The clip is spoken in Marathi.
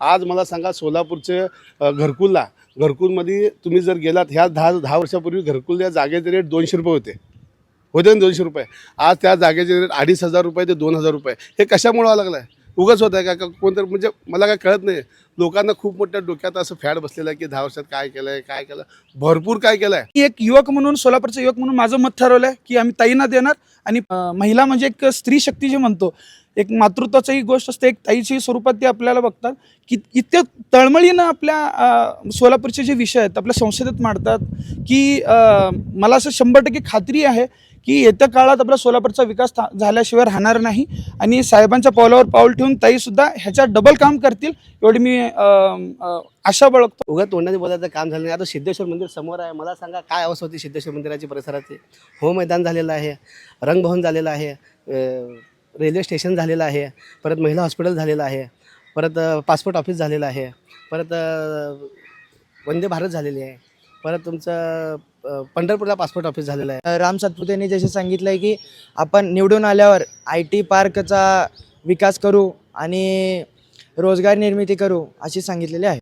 आज मला सांगा सोलापूरचे घरकुलला. घरकुलमध्ये तुम्ही जर गेलात ह्या दहा दहा वर्षापूर्वी घरकुल या जागेचे रेट दोनशे रुपये होते. होते ना दोनशे रुपये. आज त्या जागेचे रेट अडीच हजार रुपये ते दोन हजार रुपये. हे कशामुळे व्हावं लागलं आहे उगाच होत आहे का? का कोणतरी म्हणजे मला काय कळत नाही. लोकांना खूप मोठ्या डोक्यात असं फॅड बसलेलं आहे की दहा वर्षात काय केलं आहे काय केलं भरपूर काय केलं आहे एक युवक म्हणून सोलापूरचा युवक म्हणून माझं मत ठरवलं आहे की आम्ही ताईंना देणार आणि महिला म्हणजे एक स्त्री शक्ती जे म्हणतो एक मातृत्वाची गोष्ट असते एक ताईची स्वरूपात ते आपल्याला बघतात की इतक्या तळमळीनं आपल्या सोलापूरचे जे विषय आहेत आपल्या संसदेत मांडतात की मला असं शंभर टक्के खात्री आहे की येत्या काळात आपला सोलापूरचा विकास झाल्याशिवाय राहणार नाही. आणि साहेबांच्या पावलावर पाऊल ठेवून ताईसुद्धा ह्याच्यात डबल काम करतील एवढी मी आशा बाळगतो. उगा तोंडाने बोलायचं काम झालं नाही. आता सिद्धेश्वर मंदिर समोर आहे. मला सांगा काय अवस्था होती सिद्धेश्वर मंदिराची परिसराची? हो मैदान झालेलं आहे. रंगभवन झालेलं आहे. रेल्वे स्टेशन झालेलं आहे. परत महिला हॉस्पिटल झालेलं आहे. परत पासपोर्ट ऑफिस झालेलं आहे. परत वंदे भारत झालेली आहे. परत तुमचं पंढरपूरला पासपोर्ट ऑफिस झालेलं आहे. राम सातपुतेने जसे सांगितलं आहे की आपण निवडून आल्यावर आय टी पार्कचा विकास करू आणि रोजगार निर्मिती करू अशी सांगितलेली आहे.